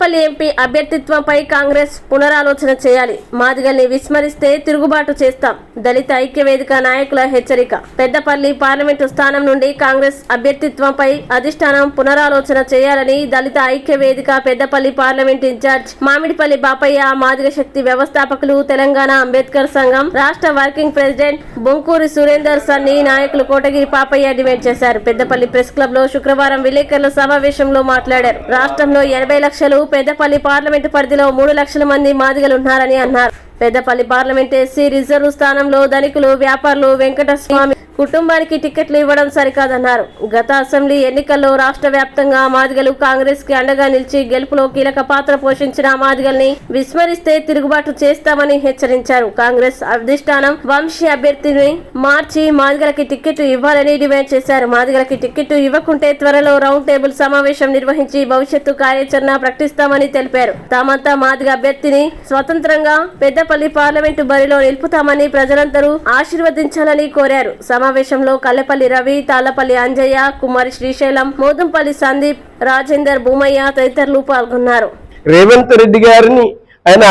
Peddapalli MP అభ్యర్థిత్వంపై కాంగ్రెస్ పునరాలోచన చేయాలి. మాదిగల్ని విస్మరిస్తే తిరుగుబాటు చేస్తాం. దళిత ఐక్యవేదిక నాయకుల హెచ్చరిక. పెద్దపల్లి పార్లమెంటు స్థానం నుండి కాంగ్రెస్ అభ్యర్థిత్వంపై అధిష్టానం పునరాలోచన చేయాలని దళిత ఐక్యవేదిక పెద్దపల్లి పార్లమెంట్ ఇన్ఛార్జ్ మామిడిపల్లి బాపయ్య మాదిగ శక్తి వ్యవస్థాపకులు తెలంగాణ అంబేద్కర్ సంఘం రాష్ట్ర వర్కింగ్ ప్రెసిడెంట్ బొంకూరి సురేందర్ సన్ని నాయకులు కోటగిరి పాపయ్య డిమాండ్ చేశారు. పెద్దపల్లి ప్రెస్ క్లబ్లో శుక్రవారం విలేకరుల సమావేశంలో మాట్లాడారు. రాష్ట్రంలో ఎనభై లక్షలు పెద్దపల్లి పార్లమెంటు పరిధిలో మూడు లక్షల మంది మాదిగలు ఉన్నారని అన్నారు. పెద్దపల్లి పార్లమెంట్ ఎస్సీ రిజర్వ్ స్థానంలో ధనికులు వ్యాపారులు వెంకటస్వామి కుటుంబానికి టికెట్లు ఇవ్వడం సరికాదన్నారు. గత అసెంబ్లీ ఎన్నికల్లో రాష్ట్ర వ్యాప్తంగా మాదిగలు కాంగ్రెస్కి అండగా నిలిచి గెలుపులో కీలక పాత్ర పోషించిన మాదిగల్ని విస్మరిస్తే తిరుగుబాటు చేస్తామని హెచ్చరించారు. కాంగ్రెస్ అధిష్టానం వంశీ అభ్యర్థిని మార్చి మాదిగలకి టికెట్ ఇవ్వాలని డిమాండ్ చేశారు. మాదిగలకి టికెట్ ఇవ్వకుంటే త్వరలో రౌండ్ టేబుల్ సమావేశం నిర్వహించి భవిష్యత్తు కార్యాచరణ ప్రకటిస్తామని తెలిపారు. తామంతా మాదిగ అభ్యర్థిని స్వతంత్రంగా పెద్దపల్లి పార్లమెంటు బరిలో నిలుపుతామని ప్రజలందరూ ఆశీర్వదించాలని కోరారు. సమావేశంలో కల్లెపల్లి రవి తాళ్ళపల్లి అంజయ్య కుమారి శ్రీశైలం మోదంపల్లి సందీప్ రాజేందర్ భూమయ్య తదితరులు పాల్గొన్నారు. రేవంత్ రెడ్డి గారిని ఆయన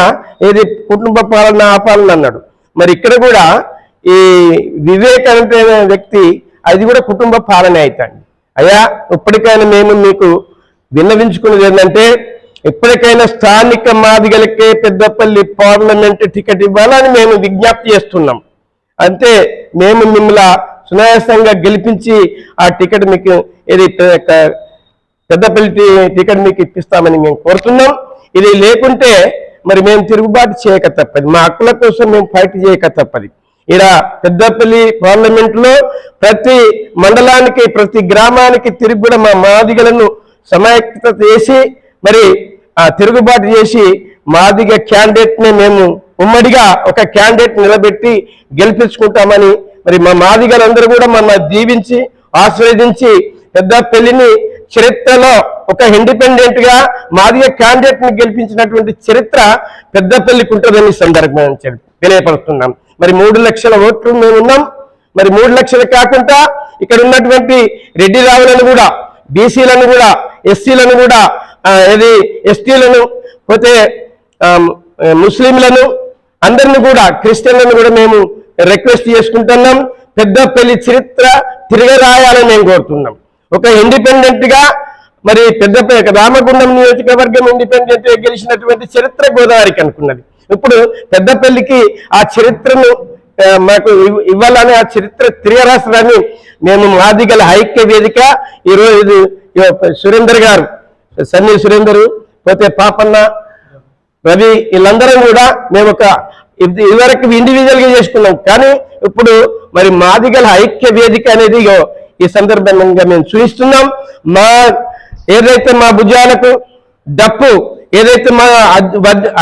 ఏది కుటుంబ పాలన ఆపాలన అన్నాడు. మరి ఇక్కడ కూడా ఈ వివేకానంద వ్యక్తి అది కూడా కుటుంబ పాలన అవుతాండి అయ్యా ఇప్పటికైనా మేము మీకు విన్నవించుకున్నది ఏంటంటే ఎప్పటికైనా స్థానిక మాదిగలకే పెద్దపల్లి పార్లమెంట్ టికెట్ ఇవ్వాలని మేము విజ్ఞప్తి చేస్తున్నాం. అంతే మేము మిమ్మల్ని సునాయాసంగా గెలిపించి ఆ టికెట్ మీకు ఇది పెద్దపల్లి టికెట్ మీకు ఇప్పిస్తామని మేము కోరుతున్నాం. ఇది లేకుంటే మరి మేము తిరుగుబాటు చేయక తప్పది. మా హక్కుల కోసం మేము ఫైట్ చేయక తప్పది. ఇలా పెద్దపల్లి పార్లమెంట్లో ప్రతి మండలానికి ప్రతి గ్రామానికి తిరిగి కూడా మా మాదిగలను సమాయక్త చేసి మరి ఆ తిరుగుబాటు చేసి మాదిగ క్యాండిడేట్ని మేము ఉమ్మడిగా ఒక క్యాండిడేట్ నిలబెట్టి గెలిపించుకుంటామని మరి మా మాదిగలందరూ కూడా మన దీవించి ఆశీర్వదించి పెద్ద పెళ్ళిని చరిత్రలో ఒక ఇండిపెండెంట్గా మాదిగ క్యాండిడేట్ని గెలిపించినటువంటి చరిత్ర పెద్దపల్లికి ఉంటుందని సందర్భం సందర్భంగా తెలియపరుస్తున్నాం. మరి మూడు లక్షల ఓట్లు మేము ఉన్నాం. మరి మూడు లక్షలు కాకుండా ఇక్కడ ఉన్నటువంటి రెడ్డి రావులను కూడా బీసీలను కూడా ఎస్సీలను కూడా ఇది ఏది ఎస్టీలను పోతే ముస్లింలను అందరిని కూడా క్రిస్టియన్లను కూడా మేము రిక్వెస్ట్ చేసుకుంటున్నాం. పెద్ద పెళ్ళి చరిత్ర తిరగరాయాలని మేము కోరుతున్నాం. ఒక ఇండిపెండెంట్గా మరి పెద్ద రామగుండం నియోజకవర్గం ఇండిపెండెంట్గా గెలిచినటువంటి చరిత్ర గోదావరికి అనుకున్నది ఇప్పుడు పెద్దపల్లికి ఆ చరిత్రను మాకు ఇవ్వాలని ఆ చరిత్ర తిరగరాసడాన్ని మేము మాదిగల ఐక్య వేదిక ఈరోజు సురేందర్ గారు సన్నీ సురేందర్ పోతే పాపన్న రవి వీళ్ళందరం కూడా మేము ఒక ఇదివరకు ఇండివిజువల్గా చేసుకున్నాం. కానీ ఇప్పుడు మరి మాదిగల ఐక్య వేదిక అనేది ఈ సందర్భంగా మేము చూపిస్తున్నాం. మా ఏదైతే మా భుజాలకు డప్పు ఏదైతే మా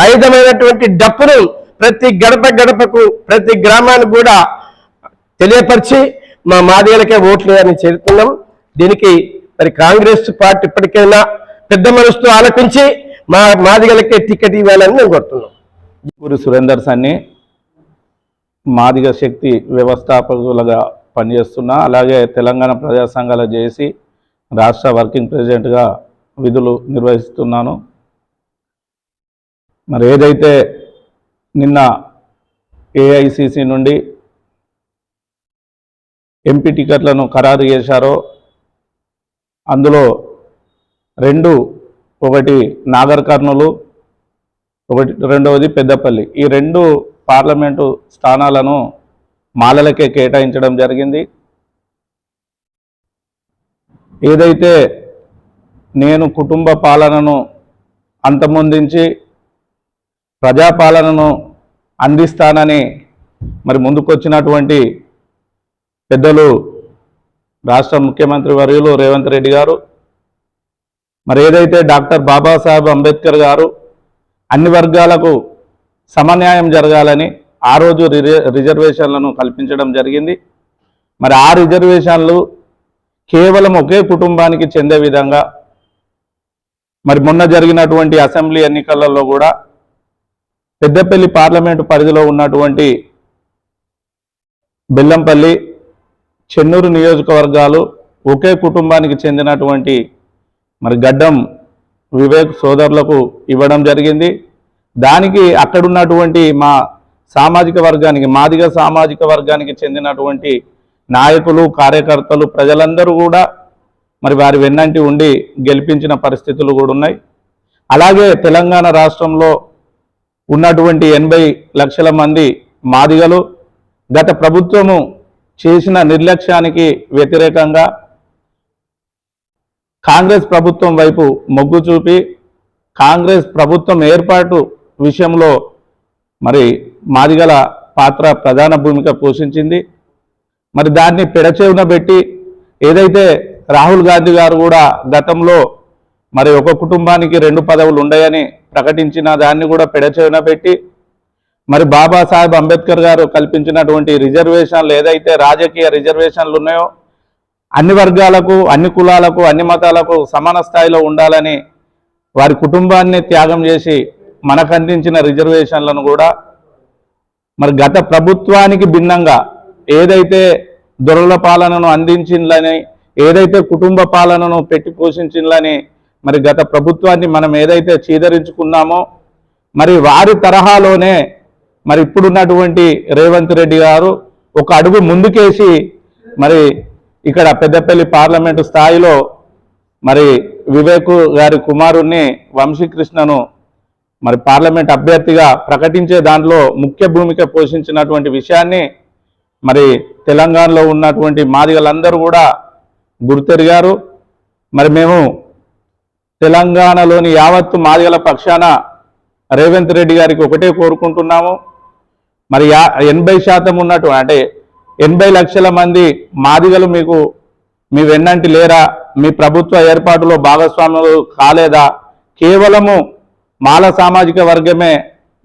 ఆయుధమైనటువంటి డప్పును ప్రతి గడప గడపకు ప్రతి గ్రామానికి కూడా తెలియపరిచి మా మాదిగలకే ఓట్లు అని చేరుతున్నాం దీనికి మరి కాంగ్రెస్ పార్టీ ఇప్పటికైనా పెద్ద మనసుతో ఆలోచించి మా మాదిగలకే టికెట్ ఇవ్వాలని మేము కోరుతున్నాం. గురు సురేందర్ సన్ని మాదిగ శక్తి వ్యవస్థాపకులుగా పనిచేస్తున్నా అలాగే తెలంగాణ ప్రజా సంఘాలు చేసి రాష్ట్ర వర్కింగ్ ప్రెసిడెంట్గా విధులు నిర్వహిస్తున్నాను. మరి ఏదైతే నిన్న ఏఐసిసి నుండి ఎంపీ టికెట్లను ఖరారు చేశారో అందులో రెండు ఒకటి నాగర్ కర్నూలు ఒకటి రెండవది పెద్దపల్లి. ఈ రెండు పార్లమెంటు స్థానాలను మాలలకే కేటాయించడం జరిగింది. ఏదైతే నేను కుటుంబ పాలనను అంతమొందించి ప్రజాపాలనను అందిస్తానని మరి ముందుకొచ్చినటువంటి పెద్దలు రాష్ట్ర ముఖ్యమంత్రి వర్యులు రేవంత్ రెడ్డి గారు మరి ఏదైతే డాక్టర్ బాబాసాహెబ్ అంబేద్కర్ గారు అన్ని వర్గాలకు సమన్యాయం జరగాలని ఆ రోజు రిజ- రిజర్వేషన్లను కల్పించడం జరిగింది. మరి ఆ రిజర్వేషన్లు కేవలం ఒకే కుటుంబానికి చెందే విధంగా మరి మొన్న జరిగినటువంటి అసెంబ్లీ ఎన్నికలలో కూడా పెద్దపల్లి పార్లమెంటు పరిధిలో ఉన్నటువంటి బెల్లంపల్లి చెన్నూరు నియోజకవర్గాలు ఒకే కుటుంబానికి చెందినటువంటి మరి గడ్డం వివేక్ సోదరులకు ఇవ్వడం జరిగింది. దానికి అక్కడున్నటువంటి మా సామాజిక వర్గానికి మాదిగ సామాజిక వర్గానికి చెందినటువంటి నాయకులు కార్యకర్తలు ప్రజలందరూ కూడా మరి వారి వెన్నంటి ఉండి గెలిపించిన పరిస్థితులు కూడా ఉన్నాయి. అలాగే తెలంగాణ రాష్ట్రంలో ఉన్నటువంటి ఎనభై లక్షల మంది మాదిగలు గత ప్రభుత్వము చేసిన నిర్లక్ష్యానికి వ్యతిరేకంగా కాంగ్రెస్ ప్రభుత్వం వైపు మొగ్గు చూపి కాంగ్రెస్ ప్రభుత్వం ఏర్పాటు విషయంలో మరి మాదిగల పాత్ర ప్రధాన భూమిక పోషించింది. మరి దాన్ని పెడచెవున పెట్టి ఏదైతే రాహుల్ గాంధీ గారు కూడా గతంలో మరి ఒక కుటుంబానికి రెండు పదవులు ఉన్నాయని ప్రకటించిన దాన్ని కూడా పెడచెవున పెట్టి మరి బాబాసాహెబ్ అంబేద్కర్ గారు కల్పించినటువంటి రిజర్వేషన్లు ఏదైతే రాజకీయ రిజర్వేషన్లు ఉన్నాయో అన్ని వర్గాలకు అన్ని కులాలకు అన్ని మతాలకు సమాన స్థాయిలో ఉండాలని వారి కుటుంబాన్ని త్యాగం చేసి మనకు అందించిన రిజర్వేషన్లను కూడా మరి గత ప్రభుత్వానికి భిన్నంగా ఏదైతే దొరల పాలనను అందించిందని ఏదైతే కుటుంబ పాలనను పెట్టి పోషించిందని మరి గత ప్రభుత్వాన్ని మనం ఏదైతే చీదరించుకున్నామో మరి వారి తరహాలోనే మరి ఇప్పుడున్నటువంటి రేవంత్ రెడ్డి గారు ఒక అడుగు ముందుకేసి మరి ఇక్కడ పెద్దపల్లి పార్లమెంటు స్థాయిలో మరి వివేక్ గారి కుమారుణ్ణి వంశీకృష్ణను మరి పార్లమెంట్ అభ్యర్థిగా ప్రకటించే దాంట్లో ముఖ్య భూమిక పోషించినటువంటి విషయాన్ని మరి తెలంగాణలో ఉన్నటువంటి మాదిగలందరూ కూడా గుర్తెరిగారు. మరి మేము తెలంగాణలోని యావత్తు మాదిగల పక్షాన రేవంత్ రెడ్డి గారికి ఒకటే కోరుకుంటున్నాము. మరి యా ఎనభై శాతం ఉన్నట్టు అంటే ఎనభై లక్షల మంది మాదిగలు మీకు మీ వెన్నంటి లేరా? మీ ప్రభుత్వ ఏర్పాటులో భాగస్వాములు కాలేదా? కేవలము మాల సామాజిక వర్గమే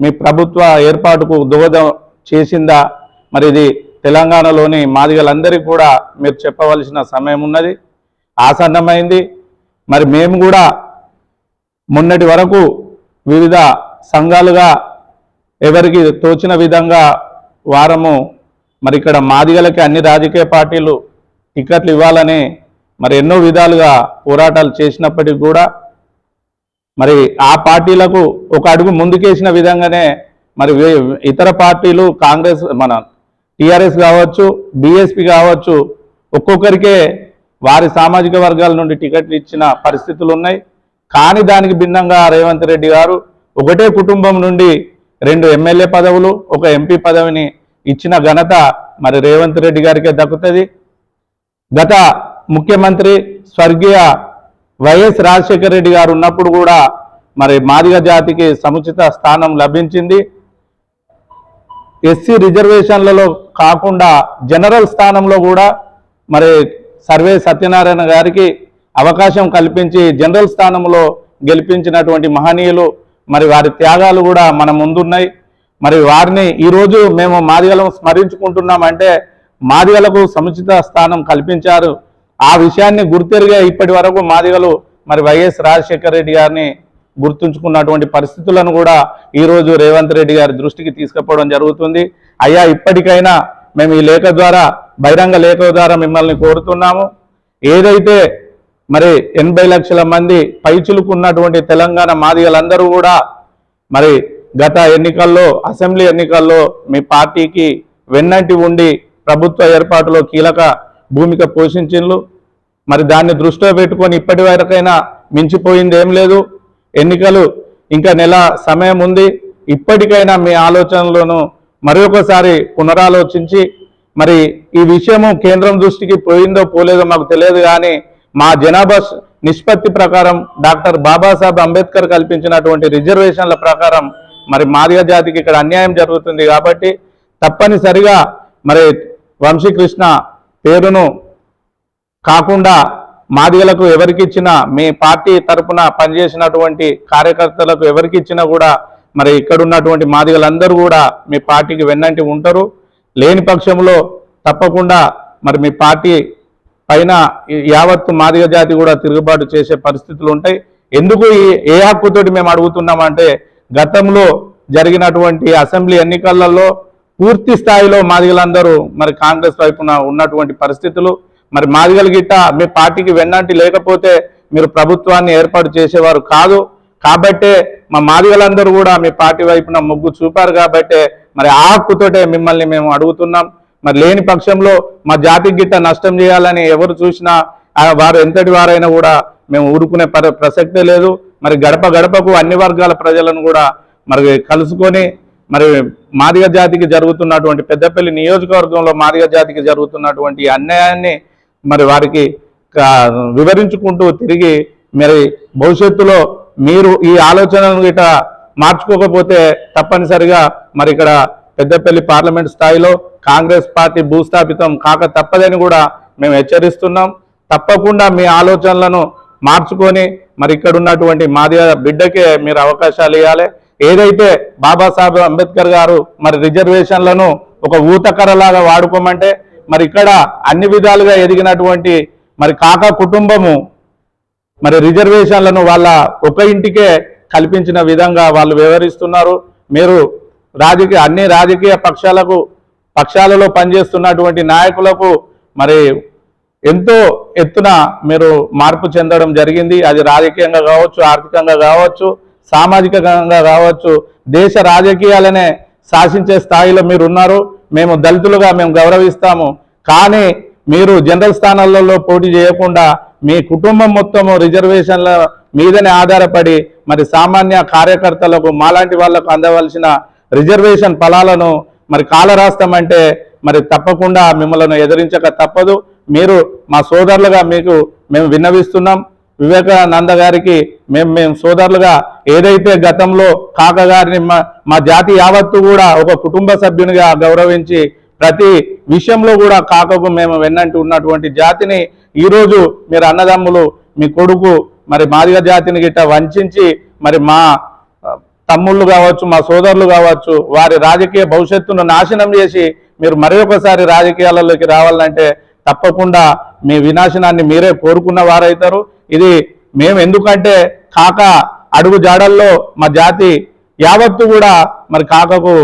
మీ ప్రభుత్వ ఏర్పాటుకు దోహదం చేసిందా? మరి ఇది తెలంగాణలోని మాదిగలందరికీ కూడా మీరు చెప్పవలసిన సమయం ఉన్నది ఆసన్నమైంది. మరి మేము కూడా మొన్నటి వరకు వివిధ సంఘాలుగా ఎవరికి తోచిన విధంగా వారము మరి ఇక్కడ మాదిగలకి అన్ని రాజకీయ పార్టీలు టికెట్లు ఇవ్వాలని మరి ఎన్నో విధాలుగా పోరాటాలు చేసినప్పటికీ కూడా మరి ఆ పార్టీలకు ఒక అడుగు ముందుకేసిన విధంగానే మరి వే- ఇతర పార్టీలు కాంగ్రెస్ మన టీఆర్ఎస్ కావచ్చు బీఎస్పీ కావచ్చు ఒక్కొక్కరికే వారి సామాజిక వర్గాల నుండి టికెట్లు ఇచ్చిన పరిస్థితులు ఉన్నాయి. కానీ దానికి భిన్నంగా రేవంత్ రెడ్డి గారు ఒకటే కుటుంబం నుండి రెండు ఎమ్మెల్యే పదవులు ఒక ఎంపీ పదవిని ఇచ్చిన ఘనత మరి రేవంత్ రెడ్డి గారికే దక్కుతుంది. గత ముఖ్యమంత్రి స్వర్గీయ వైఎస్ రాజశేఖర రెడ్డి గారు ఉన్నప్పుడు కూడా మరి మాదిగ జాతికి సముచిత స్థానం లభించింది. ఎస్సీ రిజర్వేషన్లలో కాకుండా జనరల్ స్థానంలో కూడా మరి సర్వే సత్యనారాయణ గారికి అవకాశం కల్పించి జనరల్ స్థానంలో గెలిపించినటువంటి మహనీయులు మరి వారి త్యాగాలు కూడా మన ముందున్నాయి. మరి వారిని ఈరోజు మేము మాదిగలను స్మరించుకుంటున్నామంటే మాదిగలకు సముచిత స్థానం కల్పించారు. ఆ విషయాన్ని గుర్తెరిగే ఇప్పటి వరకు మాదిగలు మరి వైఎస్ రాజశేఖర రెడ్డి గారిని గుర్తుంచుకున్నటువంటి పరిస్థితులను కూడా ఈరోజు రేవంత్ రెడ్డి గారి దృష్టికి తీసుకుపోవడం జరుగుతుంది. అయ్యా ఇప్పటికైనా మేము ఈ లేఖ ద్వారా బహిరంగ లేఖ ద్వారా మిమ్మల్ని కోరుతున్నాము. ఏదైతే మరి ఎనభై లక్షల మంది పైచులుకున్నటువంటి తెలంగాణ మాదిగలందరూ కూడా మరి గత ఎన్నికల్లో అసెంబ్లీ ఎన్నికల్లో మీ పార్టీకి వెన్నంటి ఉండి ప్రభుత్వ ఏర్పాటులో కీలక భూమిక పోషించిండ్లు. మరి దాన్ని దృష్టిలో పెట్టుకొని ఇప్పటి వరకైనా మించిపోయింది ఏం లేదు. ఎన్నికలు ఇంకా నెల సమయం ఉంది. ఇప్పటికైనా మీ ఆలోచనలను మరొకసారి పునరాలోచించి మరి ఈ విషయము కేంద్రం దృష్టికి పోయిందో పోలేదో మాకు తెలియదు కానీ మా జనాభా నిష్పత్తి ప్రకారం డాక్టర్ బాబాసాహెబ్ అంబేద్కర్ కల్పించినటువంటి రిజర్వేషన్ల ప్రకారం మరి మాదిగ జాతికి ఇక్కడ అన్యాయం జరుగుతుంది కాబట్టి తప్పనిసరిగా మరి వంశీకృష్ణ పేరును కాకుండా మాదిగలకు ఎవరికి ఇచ్చినా మీ పార్టీ తరపున పనిచేసినటువంటి కార్యకర్తలకు ఎవరికి ఇచ్చినా కూడా మరి ఇక్కడ ఉన్నటువంటి మాదిగలందరూ కూడా మీ పార్టీకి వెన్నంటి ఉంటారు. లేని పక్షంలో తప్పకుండా మరి మీ పార్టీ పైన యావత్తు మాదిగ జాతి కూడా తిరుగుబాటు చేసే పరిస్థితులు ఉంటాయి. ఎందుకు ఏ హక్కుతోటి మేము అడుగుతున్నామంటే గతంలో జరిగినటువంటి అసెంబ్లీ ఎన్నికలలో పూర్తి స్థాయిలో మాదిగలందరూ మరి కాంగ్రెస్ వైపున ఉన్నటువంటి పరిస్థితులు. మరి మాదిగల గిట్ట మీ పార్టీకి వెన్నంటి లేకపోతే మీరు ప్రభుత్వాన్ని ఏర్పాటు చేసేవారు కాదు. కాబట్టే మా మాదిగలందరూ కూడా మీ పార్టీ వైపున మొగ్గు చూపారు కాబట్టే మరి ఆ హక్కుతోటే మిమ్మల్ని మేము అడుగుతున్నాం. మరి లేని పక్షంలో మా జాతికి గిట్ట నష్టం చేయాలని ఎవరు చూసినా వారు ఎంతటి వారైనా కూడా మేము ఊరుకునే ప్రసక్తే లేదు. మరి గడప గడపకు అన్ని వర్గాల ప్రజలను కూడా మరి కలుసుకొని మరి మాదిగ జాతికి జరుగుతున్నటువంటి పెద్దపల్లి నియోజకవర్గంలో మాదిగ జాతికి జరుగుతున్నటువంటి అన్యాయాన్ని మరి వారికి వివరించుకుంటూ తిరిగి మరి భవిష్యత్తులో మీరు ఈ ఆలోచనను గిట మార్చుకోకపోతే తప్పనిసరిగా మరి ఇక్కడ పెద్దపల్లి పార్లమెంట్ స్థాయిలో కాంగ్రెస్ పార్టీ భూస్థాపితం కాక తప్పదని కూడా మేము హెచ్చరిస్తున్నాం. తప్పకుండా మీ ఆలోచనలను మార్చుకొని మరి ఇక్కడ ఉన్నటువంటి మాది బిడ్డకే మీరు అవకాశాలు ఇవ్వాలి ఏదైతే బాబాసాహెబ్ అంబేద్కర్ గారు మరి రిజర్వేషన్లను ఒక ఊతకరలాగా వాడుకోమంటే మరి ఇక్కడ అన్ని విధాలుగా ఎదిగినటువంటి మరి కాకా కుటుంబము మరి రిజర్వేషన్లను వాళ్ళ ఒక ఇంటికే కల్పించిన విధంగా వాళ్ళు వివరిస్తున్నారు మీరు రాజకీయ అన్ని రాజకీయ పక్షాలకు పక్షాలలో పనిచేస్తున్నటువంటి నాయకులకు మరి ఎంతో ఎత్తున మీరు మార్పు చెందడం జరిగింది. అది రాజకీయంగా కావచ్చు ఆర్థికంగా కావచ్చు సామాజికంగా కావచ్చు దేశ రాజకీయాలనే శాసించే స్థాయిలో మీరు ఉన్నారు మేము దళితులుగా మేము గౌరవిస్తాము. కానీ మీరు జనరల్ స్థానాలలో పోటీ చేయకుండా మీ కుటుంబం మొత్తము రిజర్వేషన్ల మీదనే ఆధారపడి మరి సామాన్య కార్యకర్తలకు మాలాంటి వాళ్ళకు అందవలసిన రిజర్వేషన్ ఫలాలను మరి కాలరాస్తామంటే మరి తప్పకుండా మిమ్మల్ని ఎదిరించక తప్పదు. మీరు మా సోదరులుగా మీకు మేము విన్నవిస్తున్నాం. వివేకానంద గారికి మేము మేము సోదరులుగా ఏదైతే గతంలో కాక గారిని మా మా జాతి యావత్తు కూడా ఒక కుటుంబ సభ్యునిగా గౌరవించి ప్రతి విషయంలో కూడా కాకకు మేము వెన్నంటి ఉన్నటువంటి జాతిని ఈరోజు మీరు అన్నదమ్ములు మీ కొడుకు మరి మాదిగ జాతిని గిట్ట వంచి మరి మా తమ్ముళ్ళు కావచ్చు మా సోదరులు కావచ్చు వారి రాజకీయ భవిష్యత్తును నాశనం చేసి మీరు మరి ఒకసారి రాజకీయాలలోకి రావాలంటే తప్పకుండా మీ వినాశనాన్ని మీరే కోరుకున్న వారైతారు. ఇది మేము ఎందుకంటే కాక అడుగు జాడల్లో మా జాతి యావత్తు కూడా మరి కాకకు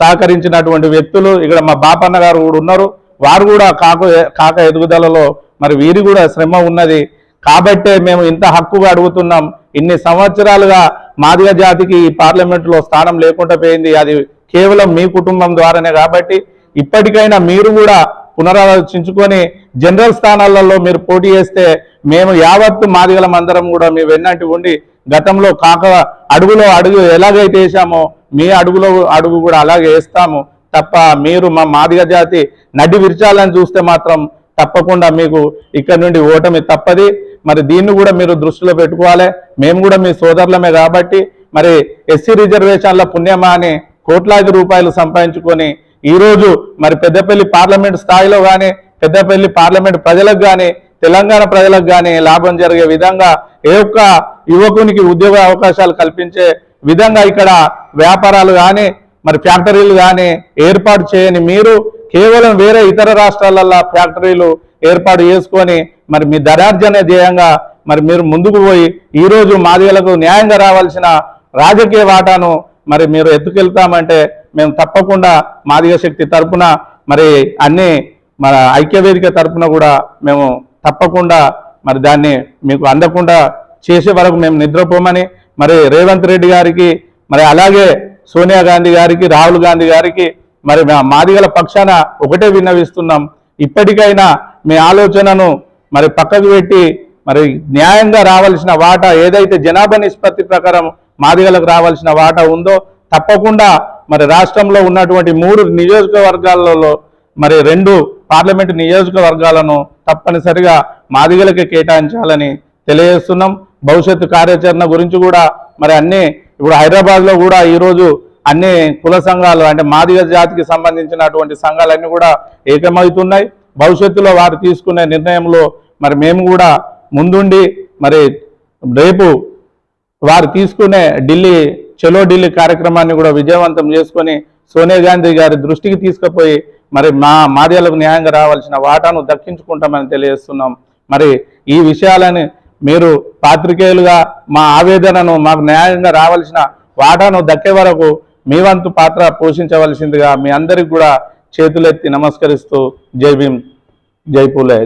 సహకరించినటువంటి వ్యక్తులు ఇక్కడ మా బాపన్న గారు కూడా ఉన్నారు. వారు కూడా కాక కాక ఎదుగుదలలో మరి వీరి కూడా శ్రమ ఉన్నది. కాబట్టే మేము ఇంత హక్కుగా అడుగుతున్నాం. ఇన్ని సంవత్సరాలుగా మాదిగ జాతికి ఈ పార్లమెంటులో స్థానం లేకుండా పోయింది. అది కేవలం మీ కుటుంబం ద్వారానే కాబట్టి ఇప్పటికైనా మీరు కూడా పునరాలోచించుకొని జనరల్ స్థానాలలో మీరు పోటీ చేస్తే మేము యావత్తు మాదిగలం అందరం కూడా మీ వెన్నంటి ఉండి గతంలో కాక అడుగులో అడుగు ఎలాగైతే వేసామో మీ అడుగులో అడుగు కూడా అలాగే వేస్తాము. తప్ప మీరు మా మాదిగ జాతి నడి విరిచాలని చూస్తే మాత్రం తప్పకుండా మీకు ఇక్కడ నుండి ఓటమి తప్పది. మరి దీన్ని కూడా మీరు దృష్టిలో పెట్టుకోవాలి. మేము కూడా మీ సోదరులమే కాబట్టి మరి ఎస్సీ రిజర్వేషన్ల పుణ్యమా అని కోట్లాది రూపాయలు సంపాదించుకొని ఈరోజు మరి పెద్దపల్లి పార్లమెంట్ స్థాయిలో కానీ పెద్దపల్లి పార్లమెంట్ ప్రజలకు కానీ తెలంగాణ ప్రజలకు కానీ లాభం జరిగే విధంగా ఏ ఒక్క యువకునికి ఉద్యోగ అవకాశాలు కల్పించే విధంగా ఇక్కడ వ్యాపారాలు కానీ మరి ఫ్యాక్టరీలు కానీ ఏర్పాటు చేయని మీరు కేవలం వేరే ఇతర రాష్ట్రాలలో ఫ్యాక్టరీలు ఏర్పాటు చేసుకొని మరి మీ ధనార్జన ధ్యేయంగా మరి మీరు ముందుకు పోయి ఈరోజు మాదిగలకు న్యాయంగా రావాల్సిన రాజకీయ వాటాను మరి మీరు ఎత్తుకెళ్తామంటే మేము తప్పకుండా మాదిగ శక్తి తరపున మరి అన్ని మన ఐక్యవేదిక తరపున కూడా మేము తప్పకుండా మరి దాన్ని మీకు అందకుండా చేసే వరకు మేము నిద్రపోమని మరి రేవంత్ రెడ్డి గారికి మరి అలాగే సోనియా గాంధీ గారికి రాహుల్ గాంధీ గారికి మరి మా మాదిగల పక్షాన ఒకటే విన్నవిస్తున్నాం. ఇప్పటికైనా మీ ఆలోచనను మరి పక్కకు పెట్టి మరి న్యాయంగా రావాల్సిన వాటా ఏదైతే జనాభా నిష్పత్తి ప్రకారం మాదిగలకు రావాల్సిన వాటా ఉందో తప్పకుండా మరి రాష్ట్రంలో ఉన్నటువంటి మూడు నియోజకవర్గాలలో మరి రెండు పార్లమెంటు నియోజకవర్గాలను తప్పనిసరిగా మాదిగలకే కేటాయించాలని తెలియజేస్తున్నాం. భవిష్యత్తు కార్యాచరణ గురించి కూడా మరి అన్ని ఇప్పుడు హైదరాబాద్లో కూడా ఈరోజు అన్ని కుల సంఘాలు అంటే మాదిగ జాతికి సంబంధించినటువంటి సంఘాలన్నీ కూడా ఏకమవుతున్నాయి. భవిష్యత్తులో వారు తీసుకునే నిర్ణయంలో మరి మేము కూడా ముందుండి మరి రేపు వారు తీసుకునే ఢిల్లీ చలో ఢిల్లీ కార్యక్రమాన్ని కూడా విజయవంతం చేసుకొని సోనియా గాంధీ గారి దృష్టికి తీసుకుపోయి మరి మా మాదిగలకు న్యాయంగా రావాల్సిన వాటాను దక్కించుకుంటామని తెలియజేస్తున్నాం. మరి ఈ విషయాలని మీరు పాత్రికేయులుగా మా ఆవేదనను మాకు న్యాయంగా రావాల్సిన వాటాను దక్కే వరకు మీ వంతు పాత్ర పోషించవలసిందిగా మీ అందరికి కూడా చేతులెత్తి నమస్కరిస్తూ జై భీమ్ జై పూలే.